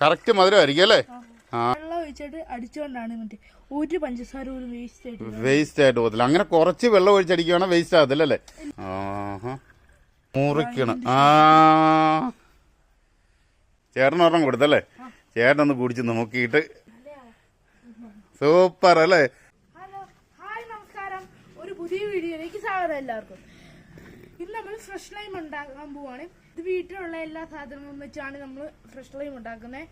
Correct മധുരമായിരിക്കും അല്ലേ? ആ. വെള്ളം ഒഴിച്ചിട്ട് അടിച്ചുകൊണ്ടാണ് മറ്റേ ഒരു പഞ്ചസാര പോലും വേസ്റ്റ് ആയിട്ട് വേസ്റ്റ് ആയിട്ട് പോകത്തില്ല. അങ്ങനെ കുറച്ച് വെള്ളം ഒഴിച്ചടിക്കുകയാണെങ്കിൽ വേസ്റ്റ് ആകത്തില്ല അല്ലേ? ആഹാ. മുറിക്കണം. ആ. ചേട്ടൻ ഒരെണ്ണം കൊടുത്തല്ലേ? ചേട്ടൻ ഒന്ന് കുടിച്ച് നോക്കിയിട്ട്. സൂപ്പർ അല്ലേ? ഹലോ ഹായ് നമസ്കാരം. ഒരു പുതിയ വീഡിയോയിലേക്ക് സ്വാഗതം എല്ലാവർക്കും. ഇന്ന് നമ്മൾ ഫ്രഷ് ലൈം ഉണ്ടാക്കാൻ പോവാണ്. ഇത് വീട്ടിലുള്ള എല്ലാ സാധനങ്ങളും വെച്ചാണ് നമ്മൾ ഫ്രഷ് ലൈം ഉണ്ടാക്കുന്നത്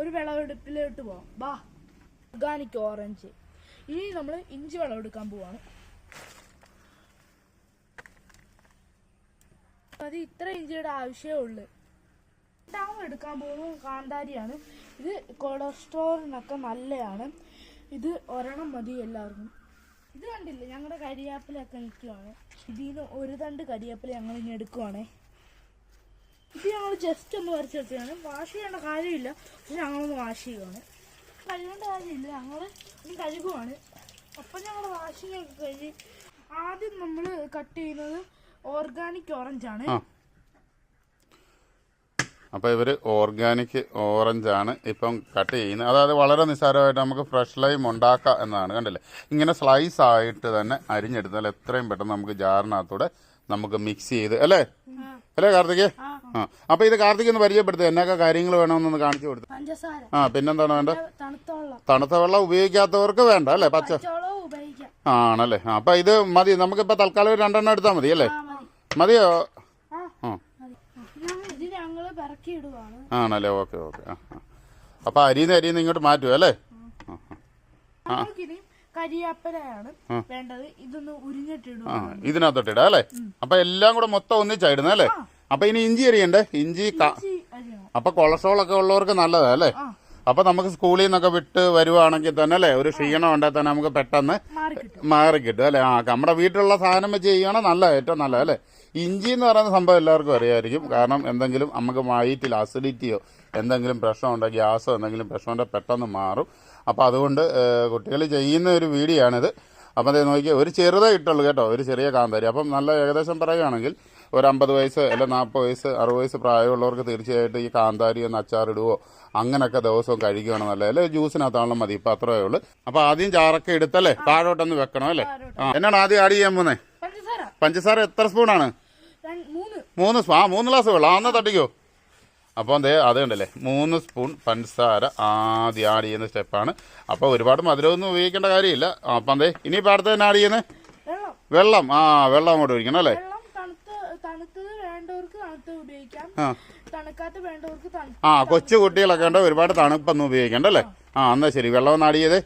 ഒരു വിളവെടുപ്പിലോട്ട് പോവാം. ബാ ഓർഗാനിക് ഓറഞ്ച് ഇനി നമ്മൾ ഇഞ്ചി വിളവെടുക്കാൻ പോവാണ്. അത് ഇത്ര ഇഞ്ചിയുടെ ആവശ്യമേ ഉള്ളൂ. രണ്ടാമത് എടുക്കാൻ പോകുന്നത് കാന്താരിയാണ്. ഇത് കൊളസ്ട്രോളിനൊക്കെ നല്ലതാണ്. ഇത് ഒരെണ്ണം മതി എല്ലാവർക്കും. ഇത് കണ്ടില്ലേ? ഞങ്ങളുടെ കരിയാപ്പിലൊക്കെ നിൽക്കുവാണ് ഇതിൽ നിന്ന് ഒരു തണ്ട് കരിയാപ്പില ഞങ്ങൾ ഇനി എടുക്കുവാണേ. ഇത് ഞങ്ങൾ ജസ്റ്റ് ഒന്ന് വരച്ചെടുത്തതാണ് വാഷ് ചെയ്യേണ്ട കാര്യമില്ല. പക്ഷെ ഞങ്ങളൊന്ന് വാഷ് ചെയ്യുവാണ്. കഴുകേണ്ട കാര്യമില്ല. ഞങ്ങൾ ഇനി കഴുകുവാണ്. അപ്പം ഞങ്ങൾ വാഷിങ്ങൊക്കെ കഴിഞ്ഞ് ആദ്യം നമ്മൾ കട്ട് ചെയ്യുന്നത് ഓർഗാനിക് ഓറഞ്ചാണ് അപ്പോൾ ഇവർ ഓർഗാനിക് ഓറഞ്ച് ആണ് ഇപ്പം കട്ട് ചെയ്യുന്നത്. അതായത് വളരെ നിസ്സാരമായിട്ട് നമുക്ക് ഫ്രഷ് ലൈം ഉണ്ടാക്കാം എന്നതാണ് കണ്ടില്ലേ? ഇങ്ങനെ സ്ലൈസ് ആയിട്ട് തന്നെ അരിഞ്ഞെടുത്താൽ എത്രയും പെട്ടെന്ന് നമുക്ക് ജാറിനകത്തൂടെ നമുക്ക് മിക്സ് ചെയ്ത് അല്ലേ? അല്ലേ കാർത്തിക്? ആ. അപ്പൊ ഇത് കാർത്തിക് ഒന്ന് പരിചയപ്പെടുത്തുക എന്നൊക്കെ കാര്യങ്ങൾ വേണമെന്നൊന്ന് കാണിച്ചു കൊടുത്തു. ആ പിന്നെന്താണ് വേണ്ട തണുത്ത വെള്ളം. ഉപയോഗിക്കാത്തവർക്ക് വേണ്ട അല്ലേ? പച്ച. ആണല്ലേ? അപ്പൊ ഇത് മതി. നമുക്കിപ്പോ തൽക്കാലം രണ്ടെണ്ണം എടുത്താൽ മതി അല്ലേ? മതിയോ ആ ആ മതി ഞങ്ങൾ ഇത് ഞങ്ങൾ പിറക്കി ഇടുവാണ് ആണല്ലേ? Okay okay. ആ. അപ്പൊ അരിന്ന് അരിന്ന് ഇങ്ങോട്ട് മാറ്റുക അല്ലേ? കരിയാപ്പലയാണ് വേണ്ടത്. ഇതൊന്ന് ഇതിനകത്തോട്ട് ഇടാം അല്ലേ? അപ്പൊ എല്ലാം കൂടെ മൊത്തം ഒന്നിച്ചായിടുന്നത് അല്ലേ? അപ്പൊ ഇനി ഇഞ്ചി അരിയണ്ടേ? ഇഞ്ചി അപ്പൊ കൊളസ്ട്രോൾ ഒക്കെ ഉള്ളവർക്ക് നല്ലതാ അല്ലേ? അപ്പൊ നമുക്ക് സ്കൂളിൽ നിന്നൊക്കെ വിട്ട് വരുവാണെങ്കിൽ തന്നെ അല്ലേ? ഒരു ക്ഷീണം ഉണ്ടെങ്കിൽ തന്നെ നമുക്ക് പെട്ടെന്ന് മാറി കിട്ടും. അല്ലെ? ആ നമ്മുടെ വീട്ടിലുള്ള സാധനം വെച്ച് ചെയ്യണം നല്ല ഏറ്റവും നല്ല അല്ലേ? ഇഞ്ചി എന്ന് പറയുന്ന സംഭവം എല്ലാവർക്കും അറിയായിരിക്കും. കാരണം എന്തെങ്കിലും നമുക്ക് വയറ്റിൽ അസിഡിറ്റിയോ എന്തെങ്കിലും പ്രശ്നമുണ്ടോ ഗ്യാസോ എന്തെങ്കിലും പ്രശ്നമുണ്ടോ പെട്ടെന്ന് മാറും. അപ്പോൾ അതുകൊണ്ട് കുട്ടികൾ ചെയ്യുന്ന ഒരു വീഡിയോ ആണിത്. അപ്പം അതേ നോക്കിയാൽ ഒരു ചെറുതേ ഇട്ടുള്ളൂ കേട്ടോ ഒരു ചെറിയ കാന്താരി. അപ്പം നല്ല ഏകദേശം പറയുകയാണെങ്കിൽ ഒരു അമ്പത് വയസ്സ് അല്ല നാൽപ്പത് വയസ്സ് അറുപത് വയസ്സ് പ്രായമുള്ളവർക്ക് തീർച്ചയായിട്ടും ഈ കാന്താരി ഒന്ന് അച്ചാറിടുവോ അങ്ങനെയൊക്കെ ദിവസവും കഴിക്കുകയാണ് നല്ലത് അല്ലെ ജ്യൂസിനകത്താണല്ലോ മതി ഇപ്പം അത്രയേ ഉള്ളൂ. അപ്പോൾ ആദ്യം ചാറൊക്കെ എടുത്തല്ലേ? താഴോട്ടൊന്ന് വെക്കണം അല്ലേ? ആ. എന്നാണ് ആദ്യം ആഡ് ചെയ്യാൻ പോന്നെ പഞ്ചസാര. എത്ര സ്പൂണാണ്? മൂന്ന്. ആ മൂന്ന് ഗ്ലാസ് വെള്ളം അന്ന് തട്ടിക്കോ. അപ്പോൾ അത് കണ്ടല്ലേ? മൂന്ന് സ്പൂൺ പഞ്ചസാര ആദ്യം ആഡ് ചെയ്യുന്ന സ്റ്റെപ്പാണ് അപ്പോൾ ഒരുപാട് മധുരമൊന്നും ഉപയോഗിക്കേണ്ട കാര്യമില്ല. അപ്പം ദേ ഇനിയിപ്പോൾ അടുത്ത് തന്നെ ആഡ് ചെയ്യുന്നത് വെള്ളം. ആ വെള്ളം അങ്ങോട്ട് ഒഴിക്കണം അല്ലേ വെള്ളം തണുത്ത് തണുത്തത് വേണ്ടവർക്ക് തണുത്തത് ഉപയോഗിക്കാം ആ തണുക്കാത്ത വേണ്ടവർക്ക് ആ കൊച്ചു കുട്ടികളൊക്കെ ഉണ്ട് ഒരുപാട് തണുപ്പൊന്നും ഉപയോഗിക്കണ്ട അല്ലേ? ആ എന്നാ ശരി വെള്ളം ഒന്ന് അടിയത്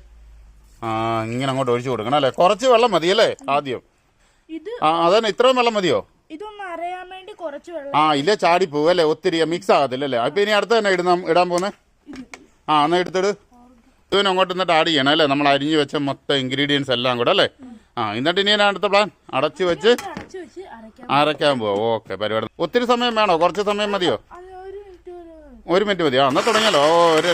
ആ ഇങ്ങനെ അങ്ങോട്ട് ഒഴിച്ചു കൊടുക്കണം അല്ലേ? കുറച്ച് വെള്ളം മതി അല്ലേ ആദ്യം. ഇത് ആ അതന്നെ ഇത്രയും വെള്ളം മതിയോ? ഇതൊന്ന് അറിയാൻ വേണ്ടി കുറച്ച് വെള്ളം ആ ഇല്ല ചാടി പോവും അല്ലേ ഒത്തിരി മിക്സ് ആകത്തില്ല അല്ലേ? അപ്പൊ ഇനി അടുത്ത തന്നെ ഇടുന്ന ഇടാൻ പോന്നെ? ആ എന്നാ എടുത്തിട്? ഇതിന് അങ്ങോട്ട് എന്നിട്ട് ആഡ് ചെയ്യണം അല്ലേ? നമ്മൾ അരിഞ്ഞു വെച്ച മൊത്തം ഇൻഗ്രീഡിയൻസ് എല്ലാം കൂടെ അല്ലേ? ആ എന്നിട്ട് ഇനി ഞാൻ അടുത്ത പ്ലാൻ അടച്ചു വെച്ച് അരയ്ക്കാൻ പോവാം. ഓക്കെ പരിപാടി. ഒത്തിരി സമയം വേണോ? കുറച്ച് സമയം മതിയോ? ഒരു മിനിറ്റ് മതിയോ? എന്നാ തുടങ്ങിയാലോ. ഓ ഒരു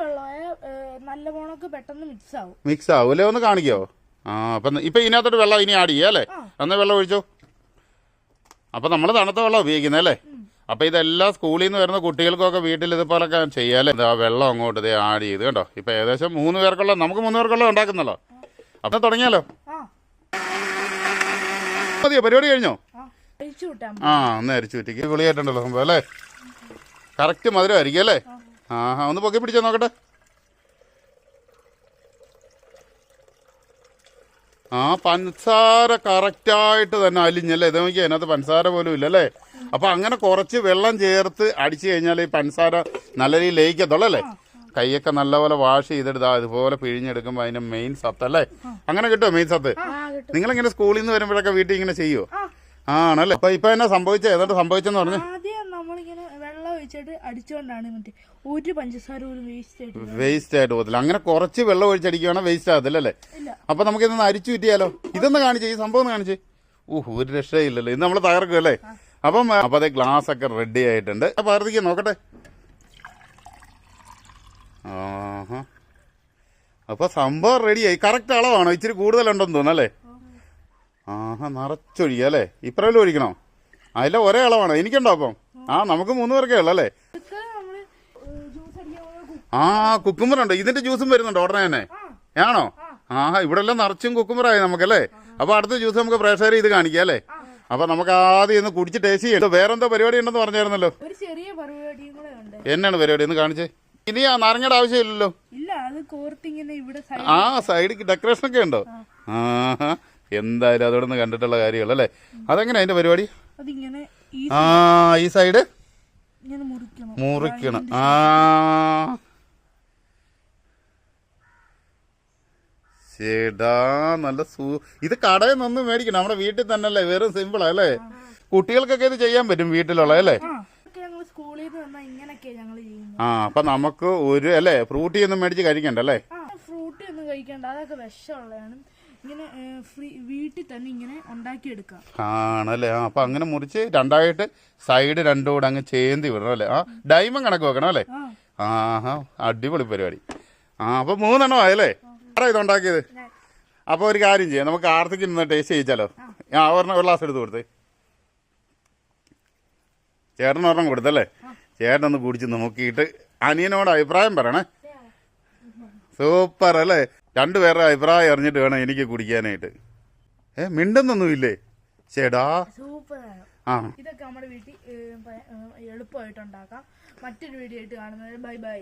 വെള്ളമായ നല്ല പെട്ടെന്ന് മിക്സ് ആവും. മിക്സ് ആവൂലേ ഒന്ന് കാണിക്കോ? ആ അപ്പം ഇപ്പൊ ഇതിനകത്തോട്ട് വെള്ളം ഇനി ആഡ് ചെയ്യാം അല്ലേ? എന്നാ വെള്ളം ഒഴിച്ചോ? അപ്പൊ നമ്മൾ തണുത്ത വെള്ളം ഉപയോഗിക്കുന്നത് അല്ലേ? അപ്പൊ ഇതെല്ലാം സ്കൂളിൽ നിന്ന് വരുന്ന കുട്ടികൾക്കൊക്കെ വീട്ടിൽ ഇതുപോലൊക്കെ ചെയ്യാല്ലേ എന്താ വെള്ളം അങ്ങോട്ട് ഇതേ ആഡ് ചെയ്ത് കേട്ടോ ഇപ്പൊ ഏകദേശം മൂന്ന് പേർക്കുള്ള നമുക്ക് മൂന്ന് പേർക്കുള്ള ഉണ്ടാക്കുന്നല്ലോ. അപ്പൊ തുടങ്ങിയാലോ? മതിയോ? പരിപാടി കഴിഞ്ഞോ? ആ. ഒന്ന് അരിച്ചു പറ്റിക്ക് വിളിയായിട്ടുണ്ടല്ലോ സംഭവം അല്ലേ? കറക്റ്റ് മധുരമായിരിക്കും അല്ലേ? ആ ആ ഒന്ന് പൊക്കി പിടിച്ചോ നോക്കട്ടെ. ആ പഞ്ചസാര കറക്റ്റായിട്ട് തന്നെ അലിഞ്ഞല്ലേ ഇത് നോക്കിയാൽ അതിനകത്ത് പഞ്ചസാര പോലും ഇല്ലല്ലേ അപ്പൊ അങ്ങനെ കുറച്ച് വെള്ളം ചേർത്ത് അടിച്ചു കഴിഞ്ഞാൽ ഈ പൻസാര നല്ല രീതിയിൽ ലയിക്കത്തുള്ളൂ അല്ലേ? കൈയൊക്കെ നല്ലപോലെ വാഷ് ചെയ്തെടുത്താ ഇതുപോലെ പിഴിഞ്ഞെടുക്കുമ്പോൾ അതിന്റെ മെയിൻ സത്ത് അല്ലേ? അങ്ങനെ കിട്ടുമോ മെയിൻ സത്ത്? നിങ്ങൾ ഇങ്ങനെ നിങ്ങളിങ്ങനെ സ്കൂളിൽ നിന്ന് വരുമ്പോഴൊക്കെ വീട്ടിൽ ഇങ്ങനെ ചെയ്യുമോ ആണല്ലേ? അപ്പൊ ഇപ്പൊ എന്നാ സംഭവിച്ചത് ഏതാണ്ട് സംഭവിച്ചെന്ന് പറഞ്ഞു. നമ്മളിങ്ങനെ വെള്ളം ഒഴിച്ചിട്ട് അടിച്ചുകൊണ്ടാണ് മറ്റേ ഒരു പഞ്ചസാര പോലും വേസ്റ്റ് ആയിട്ട് വേസ്റ്റ് ആയിട്ട് പോകത്തില്ല. അങ്ങനെ കുറച്ച് വെള്ളം ഒഴിച്ചടിക്കുകയാണെങ്കിൽ വേസ്റ്റ് ആകത്തില്ല അല്ലേ? അപ്പൊ നമുക്ക് ഇതൊന്ന് അരിച്ചു കിട്ടിയാലോ ഇതൊന്ന് കാണിച്ചേ ഈ സംഭവം കാണിച്ചേ. ഊഹ് ഒരു രക്ഷയില്ലല്ലോ. ഇത് നമ്മൾ തകർക്കും അല്ലേ അപ്പം അപ്പൊ അതെ ഗ്ലാസ് ഒക്കെ റെഡി ആയിട്ടുണ്ട്. അപ്പൊ ആർത്തിക്ക് നോക്കട്ടെ. ആഹാ. അപ്പൊ സംഭവം റെഡിയായി കറക്റ്റ് അളവാണോ? ഇച്ചിരി കൂടുതലുണ്ടെന്ന് തോന്നുന്നു അല്ലേ? ആഹാ നിറച്ചൊഴിക്കുക അല്ലേ? ഇപ്പറേലും ഒഴിക്കണോ? അതിലെ ഒരേ അളവാണോ. എനിക്കുണ്ടോ അപ്പം? ആ നമുക്ക് മൂന്ന് പേർക്കേ ഉള്ളല്ലേ അല്ലേ? ആ കുക്കുമ്പറുണ്ടോ. ഇതിന്റെ ജ്യൂസും വരുന്നുണ്ടോ ഉടനെ തന്നെ. ആണോ? ആഹാ ഇവിടെ എല്ലാം നിറച്ചും കുക്കുമ്പറായി നമുക്കല്ലേ? അപ്പൊ അടുത്ത ജ്യൂസ് നമുക്ക് പ്രേക്ഷകരെ ഇത് കാണിക്കാം അല്ലേ? അപ്പൊ നമുക്ക് ആദ്യം ഇന്ന് കുടിച്ച് ടേസ്റ്റ് ചെയ്യാം. വേറെന്തോ പരിപാടി ഉണ്ടെന്ന് പറഞ്ഞായിരുന്നല്ലോ. ഒരു ചെറിയ പരിപാടിയും കൂടെ ഉണ്ട്. എന്നാണ് പരിപാടി? ഒന്ന് കാണിച്ചേ. ഇനി ആ നാരങ്ങയുടെ ആവശ്യമില്ലല്ലോ. ഇല്ല അത് കോർത്തിങ്ങനെ ഇവിടെ സൈഡ് ആ സൈഡിൽ ഡെക്കറേഷൻ ഒക്കെ ഉണ്ടോ? ആ. എന്തായാലും അതോടെ ഒന്ന് കണ്ടിട്ടുള്ള കാര്യങ്ങളല്ലേ അതെങ്ങനെ അതിന്റെ പരിപാടി? അതിങ്ങനെ ആ ഈ സൈഡ് മുറിക്കണം. ആ. ചേടാ നല്ല സൂ ഇത് കടയിൽ നിന്നൊന്നും മേടിക്കണം. നമ്മുടെ വീട്ടിൽ തന്നെ അല്ലേ വെറും സിമ്പിളാ അല്ലേ? കുട്ടികൾക്കൊക്കെ ഇത് ചെയ്യാൻ പറ്റും വീട്ടിലുള്ള അല്ലേ? ആ നിന്ന് അപ്പൊ നമുക്ക് ഒരു അല്ലേ? ഫ്രൂട്ടി ഒന്നും മേടിച്ച് കഴിക്കണ്ട അല്ലേ? ഫ്രൂട്ടി ഒന്നും കഴിക്കണ്ട. അതൊക്കെ വിഷമുള്ളതാണ്. ഇങ്ങനെ വീട്ടിൽ തന്നെ ഇങ്ങനെ ഉണ്ടാക്കിയെടുക്കാം ആണല്ലേ? ആ അപ്പൊ അങ്ങനെ മുറിച്ച് രണ്ടായിട്ട് സൈഡ് രണ്ടും കൂടെ അങ്ങ് ചേന്തി വിടണം അല്ലേ? ആ ഡൈമ കണക്ക് വെക്കണം അല്ലേ? ആഹാ അടിപൊളി പരിപാടി. ആ അപ്പൊ മൂന്നെണ്ണം ആയല്ലേ? ആരാ ഇത് ഉണ്ടാക്കിയത്? ഞാൻ അപ്പൊ ഒരു കാര്യം ചെയ്യാം. നമുക്ക് ആർത്തിക്ക് നിന്ന് ടേസ്റ്റ് ചെയ്യിച്ചാലോ? ആ. ഒരെണ്ണം ഒരു ഗ്ലാസ് എടുത്ത് കൊടുത്തേ. ചേട്ടൻ ഒരെണ്ണം കൊടുത്തല്ലേ? ചേട്ടൻ ഒന്ന് കുടിച്ച് നോക്കിയിട്ട് അനിയനോട് അഭിപ്രായം പറയണേ. സൂപ്പർ അല്ലേ? രണ്ടുപേരുടെ അഭിപ്രായം അറിഞ്ഞിട്ട് വേണം എനിക്ക് കുടിക്കാനായിട്ട്. ഏ മിണ്ടുന്നൊന്നുമില്ലേ? ചേടാ. ആ. ഇതൊക്കെ നമ്മുടെ വീട്ടിൽ എളുപ്പമായിട്ട് ഉണ്ടാക്കാം. മറ്റൊരു വീഡിയോ ആയിട്ട് കാണുന്നത് ബൈ ബൈ.